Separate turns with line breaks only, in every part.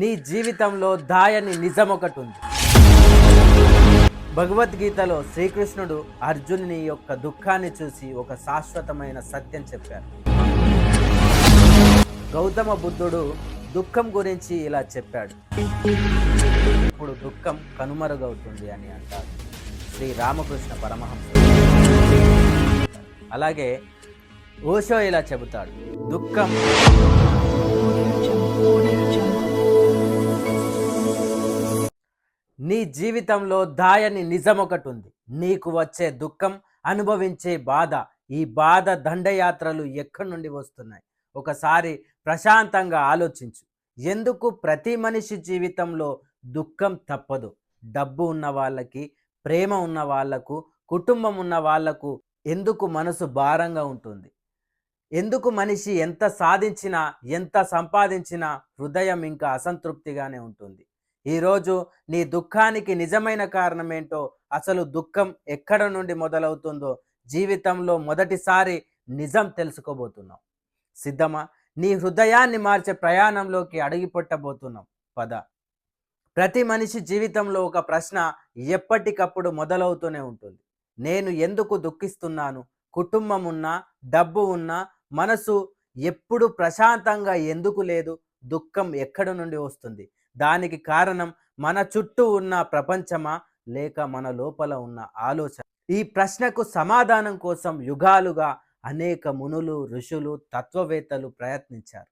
నీ జీవితంలో దాయని నిజం ఒకటి ఉంది భగవద్గీతలో శ్రీకృష్ణుడు అర్జునుని యొక్క దుఃఖాన్ని చూసి ఒక శాశ్వతమైన సత్యం చెప్పారు. గౌతమ బుద్ధుడు దుఃఖం గురించి ఇలా చెప్పాడు. ఇప్పుడు దుఃఖం కనుమరుగవుతుంది అని అంటారు శ్రీ రామకృష్ణ పరమహంస. అలాగే ఓషో ఇలా చెబుతాడు. దుఃఖం నీ జీవితంలో దాయని నిజం ఒకటి ఉంది నీకు వచ్చే దుఃఖం అనుభవించే బాధ ఈ బాధ దండయాత్రలు ఎక్కడి నుండి వస్తున్నాయి? ఒకసారి ప్రశాంతంగా ఆలోచించు. ఎందుకు ప్రతి మనిషి జీవితంలో దుఃఖం తప్పదు? డబ్బు ఉన్న వాళ్ళకి ప్రేమ ఉన్న వాళ్ళకు కుటుంబం ఉన్న వాళ్ళకు ఎందుకు మనసు భారంగా ఉంటుంది? ఎందుకు మనిషి ఎంత సాధించినా ఎంత సంపాదించినా హృదయం ఇంకా అసంతృప్తిగానే ఉంటుంది? ఈరోజు నీ దుఃఖానికి నిజమైన కారణం ఏంటో అసలు దుఃఖం ఎక్కడ నుండి మొదలవుతుందో జీవితంలో మొదటిసారి నిజం తెలుసుకోబోతున్నాం. సిద్ధమా? నీ హృదయాన్ని మార్చే ప్రయాణంలోకి అడుగుపెట్టబోతున్నాం. పద. ప్రతి మనిషి జీవితంలో ఒక ప్రశ్న ఎప్పటికప్పుడు మొదలవుతూనే ఉంటుంది. నేను ఎందుకు దుఃఖిస్తున్నాను? కుటుంబం ఉన్నా డబ్బు ఉన్నా మనసు ఎప్పుడు ప్రశాంతంగా ఎందుకు లేదు? దుఃఖం ఎక్కడి నుండి వస్తుంది? దానికి కారణం మన చుట్టూ ఉన్న ప్రపంచమా? లేక మన లోపల ఉన్న ఆలోచన? ఈ ప్రశ్నకు సమాధానం కోసం యుగాలుగా అనేక మునులు ఋషులు తత్వవేత్తలు ప్రయత్నించారు.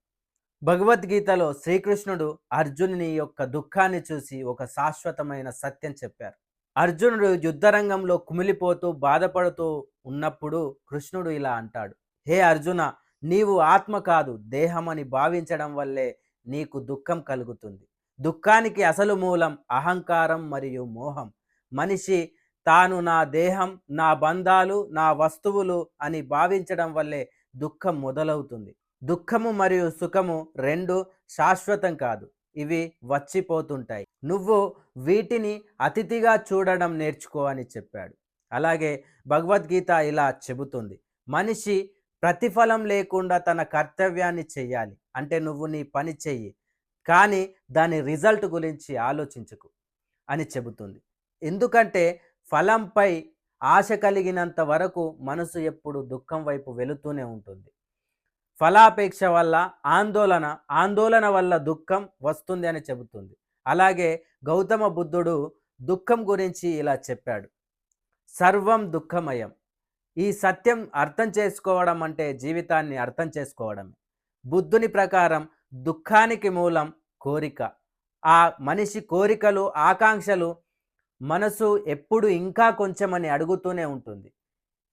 భగవద్గీతలో శ్రీకృష్ణుడు అర్జునుని యొక్క దుఃఖాన్ని చూసి ఒక శాశ్వతమైన సత్యం చెప్పారు. అర్జునుడు యుద్ధరంగంలో కుమిలిపోతూ బాధపడుతూ ఉన్నప్పుడు కృష్ణుడు ఇలా అంటాడు హే అర్జున నీవు ఆత్మ కాదు దేహమని భావించడం వల్లే నీకు దుఃఖం కలుగుతుంది. దుఃఖానికి అసలు మూలం అహంకారం మరియు మోహం. మనిషి తాను నా దేహం నా బంధాలు నా వస్తువులు అని భావించడం వల్లే దుఃఖం మొదలవుతుంది. దుఃఖము మరియు సుఖము రెండు శాశ్వతం కాదు. ఇవి వచ్చిపోతుంటాయి. నువ్వు వీటిని అతిథిగా చూడడం నేర్చుకో అని చెప్పాడు. అలాగే భగవద్గీత ఇలా చెబుతుంది. మనిషి ప్రతిఫలం లేకుండా తన కర్తవ్యాన్ని చెయ్యాలి. అంటే నువ్వు నీ పని చెయ్యి. కానీ దాని రిజల్ట్ గురించి ఆలోచించకు అని చెబుతుంది. ఎందుకంటే ఫలంపై ఆశ కలిగినంత వరకు మనసు ఎప్పుడు దుఃఖం వైపు వెళుతూనే ఉంటుంది. ఫలాపేక్ష వల్ల ఆందోళన ఆందోళన వల్ల దుఃఖం వస్తుంది అని చెబుతుంది. అలాగే గౌతమ బుద్ధుడు దుఃఖం గురించి ఇలా చెప్పాడు. సర్వం దుఃఖమయం. ఈ సత్యం అర్థం చేసుకోవడం అంటే జీవితాన్ని అర్థం చేసుకోవడమే. బుద్ధుని ప్రకారం దుఃఖానికి మూలం కోరిక. ఆ మనిషి కోరికలు ఆకాంక్షలు మనసు ఎప్పుడు ఇంకా కొంచెమని అడుగుతూనే ఉంటుంది.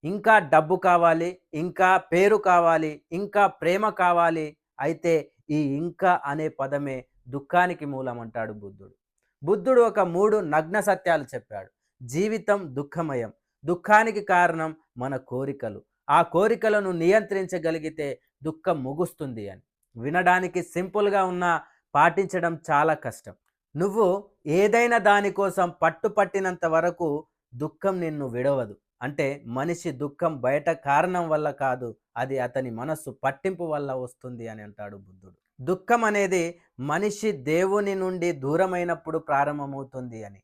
ఇంకా డబ్బు కావాలి ఇంకా పేరు కావాలి ఇంకా ప్రేమ కావాలి అయితే ఈ ఇంకా అనే పదమే దుఃఖానికి మూలం అంటాడు బుద్ధుడు. బుద్ధుడు ఒక మూడు నగ్న సత్యాలు చెప్పాడు. జీవితం దుఃఖమయం. దుఃఖానికి కారణం మన కోరికలు. ఆ కోరికలను నియంత్రించగలిగితే దుఃఖం ముగుస్తుంది అని. వినడానికి సింపుల్గా ఉన్నా పాటించడం చాలా కష్టం. నువ్వు ఏదైనా దానికోసం పట్టుపట్టినంత వరకు దుఃఖం నిన్ను విడవదు. అంటే మనిషి దుఃఖం బయట కారణం వల్ల కాదు అది అతని మనస్సు పట్టింపు వల్ల వస్తుంది అని అంటాడు బుద్ధుడు. దుఃఖం అనేది మనిషి దేవుని నుండి దూరమైనప్పుడు ప్రారంభమవుతుంది అని.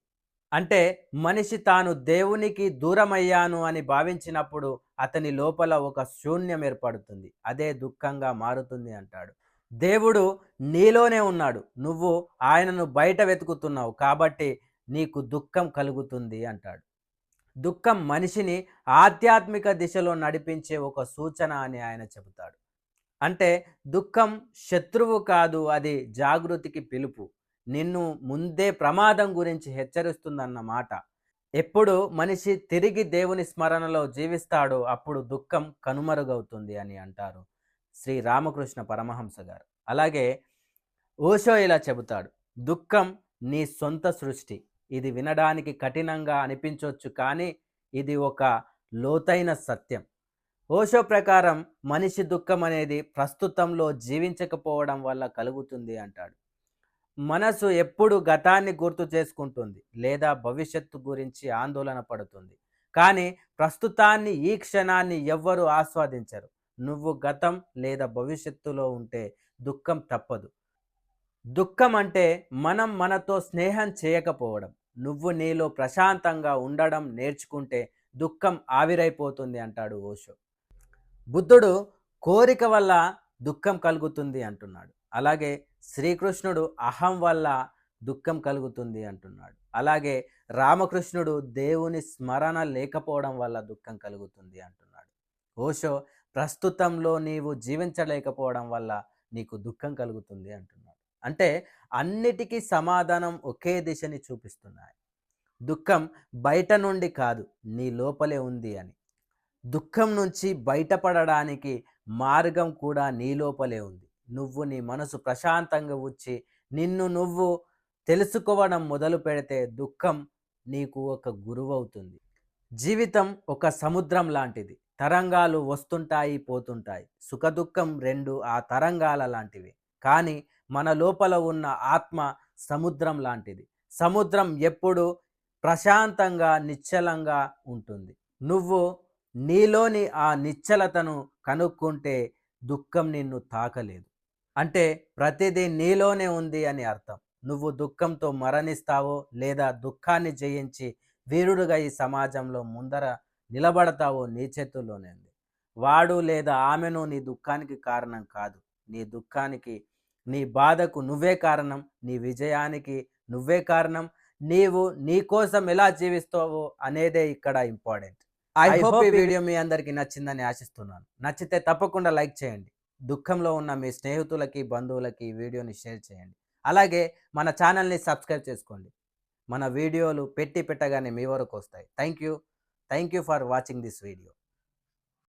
అంటే మనిషి తాను దేవునికి దూరమయ్యాను అని భావించినప్పుడు అతని లోపల ఒక శూన్యం ఏర్పడుతుంది. అదే దుఃఖంగా మారుతుంది అంటాడు. దేవుడు నీలోనే ఉన్నాడు. నువ్వు ఆయనను బయట వెతుకుతున్నావు కాబట్టి నీకు దుఃఖం కలుగుతుంది అంటాడు. దుఃఖం మనిషిని ఆధ్యాత్మిక దిశలో నడిపించే ఒక సూచన అని ఆయన చెబుతాడు. అంటే దుఃఖం శత్రువు కాదు అది జాగృతికి పిలుపు. నిన్ను ముందే ప్రమాదం గురించి హెచ్చరిస్తుందన్న మాట ఎప్పుడు మనిషి తిరిగి దేవుని స్మరణలో జీవిస్తాడో అప్పుడు దుఃఖం కనుమరుగవుతుంది అని అంటారు శ్రీ రామకృష్ణ పరమహంస గారు. అలాగే ఓషో ఇలా చెబుతాడు దుఃఖం నీ సొంత సృష్టి. ఇది వినడానికి కఠినంగా అనిపించవచ్చు కానీ ఇది ఒక లోతైన సత్యం. ఓషో ప్రకారం మనిషి దుఃఖం అనేది ప్రస్తుతంలో జీవించకపోవడం వల్ల కలుగుతుంది అంటాడు. మనసు ఎప్పుడు గతాన్ని గుర్తు చేసుకుంటుంది లేదా భవిష్యత్తు గురించి ఆందోళన పడుతుంది. కానీ ప్రస్తుతాన్ని ఈ క్షణాన్ని ఎవ్వరూ ఆస్వాదించరు. నువ్వు గతం లేదా భవిష్యత్తులో ఉంటే దుఃఖం తప్పదు. దుఃఖం అంటే మనం మనతో స్నేహం చేయకపోవడం. నువ్వు నీలో ప్రశాంతంగా ఉండడం నేర్చుకుంటే దుఃఖం ఆవిరైపోతుంది అంటాడు ఓషో. బుద్ధుడు కోరిక వల్ల దుఃఖం కలుగుతుంది అంటున్నాడు. అలాగే శ్రీకృష్ణుడు అహం వల్ల దుఃఖం కలుగుతుంది అంటున్నాడు. అలాగే రామకృష్ణుడు దేవుని స్మరణ లేకపోవడం వల్ల దుఃఖం కలుగుతుంది అంటున్నాడు. ఓషో ప్రస్తుతంలో నీవు జీవించలేకపోవడం వల్ల నీకు దుఃఖం కలుగుతుంది అంటున్నాడు. అంటే అన్నిటికీ సమాధానం ఒకే దిశని చూపిస్తున్నాయి. దుఃఖం బయట నుండి కాదు నీ లోపలే ఉంది అని. దుఃఖం నుంచి బయటపడడానికి మార్గం కూడా నీ లోపలే ఉంది. నువ్వు నీ మనసు ప్రశాంతంగా వచ్చి నిన్ను నువ్వు తెలుసుకోవడం మొదలు పెడితే దుఃఖం నీకు ఒక గురువవుతుంది. జీవితం ఒక సముద్రం లాంటిది. తరంగాలు వస్తుంటాయి పోతుంటాయి. సుఖదుఖం రెండు ఆ తరంగాల లాంటివి. కానీ మన లోపల ఉన్న ఆత్మ సముద్రం లాంటిది. సముద్రం ఎప్పుడు ప్రశాంతంగా నిశ్చలంగా ఉంటుంది. నువ్వు నీలోని ఆ నిశ్చలతను కనుక్కుంటే దుఃఖం నిన్ను తాకలేదు. అంటే ప్రతిదీ నీలోనే ఉంది అని అర్థం. నువ్వు దుఃఖంతో మరణిస్తావో లేదా దుఃఖాన్ని జయించి వీరుడుగా ఈ సమాజంలో ముందర నిలబడతావో నీ చేతుల్లోనే ఉంది వాడు లేదా ఆమెను నీ దుఃఖానికి కారణం కాదు. నీ దుఃఖానికి నీ బాధకు నువ్వే కారణం నీ విజయానికి నువ్వే కారణం. నీవు నీ కోసం ఎలా జీవిస్తావో అనేదే ఇక్కడ ఇంపార్టెంట్. ఐ హోప్ ఈ వీడియో మీ అందరికీ నచ్చిందని ఆశిస్తున్నాను. నచ్చితే తప్పకుండా లైక్ చేయండి. దుఃఖంలో ఉన్న మీ స్నేహితులకి బంధువులకి ఈ వీడియోని షేర్ చేయండి. అలాగే మన ఛానల్ని సబ్స్క్రైబ్ చేసుకోండి. మన వీడియోలు పెట్టి పెట్టగానే మీ వరకు వస్తాయి. Thank you thank you for watching this video.